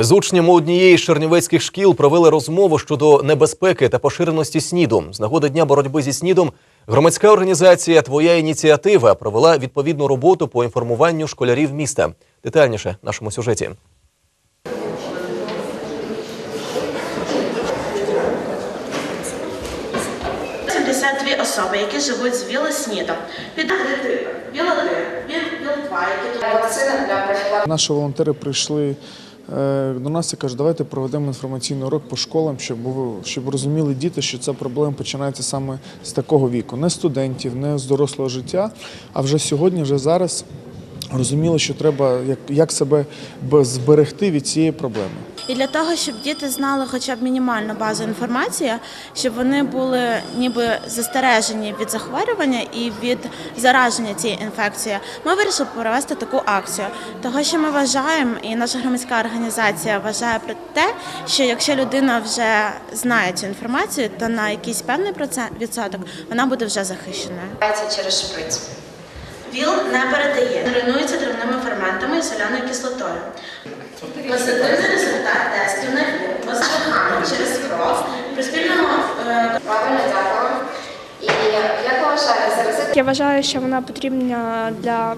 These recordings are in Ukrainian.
З учнями однієї з чернівецьких шкіл провели розмову щодо небезпеки та поширеності СНІДу. З нагоди дня боротьби зі СНІДом громадська організація Твоя ініціатива провела відповідну роботу по інформуванню школярів міста. Детальніше в нашому сюжеті. – 72 особи, які живуть з вілоснідом. Під вілотип, віл-2, які Вакцина для профілактики. Наші волонтери прийшли до нас і кажуть, давайте проведемо інформаційний урок по школам, щоб, щоб розуміли діти, що ця проблема починається саме з такого віку, не студентів, не з дорослого життя, а вже сьогодні, вже зараз розуміли, що треба як, як себе зберегти від цієї проблеми. І для того, щоб діти знали хоча б мінімальну базу інформації, щоб вони були ніби застережені від захворювання і від зараження цієї інфекції, ми вирішили провести таку акцію. Того, що ми вважаємо, і наша громадська організація вважає про те, що якщо людина вже знає цю інформацію, то на якийсь певний процент відсоток вона буде вже захищеною. через шприц. ВІЛ не передає, руйнується травними ферментами і соляною кислотою. Позитивний результат тестів на ВІЛ позитивний через кров при спільному е, Правильно, дякую. І як вважаєте, Я вважаю, що вона потрібна для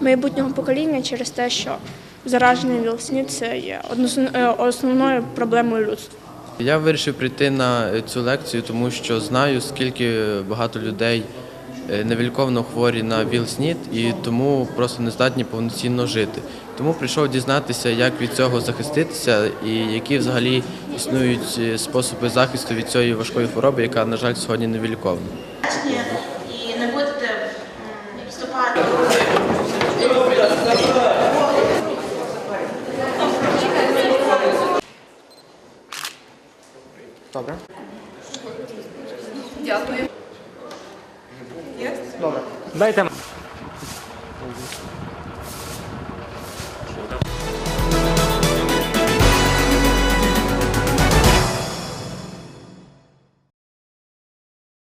майбутнього покоління через те, що зараження вілснід це є е, основною проблемою людства. Я вирішив прийти на цю лекцію, тому що знаю, скільки багато людей е, невілковно хворі на ВІЛ-СНІД і тому просто не здатні повноцінно жити. Тому прийшов дізнатися, як від цього захиститися і які взагалі існують е, способи захисту від цієї важкої хвороби, яка, на жаль, сьогодні лікарні і не будете вступати. Добре. Добре. Дайте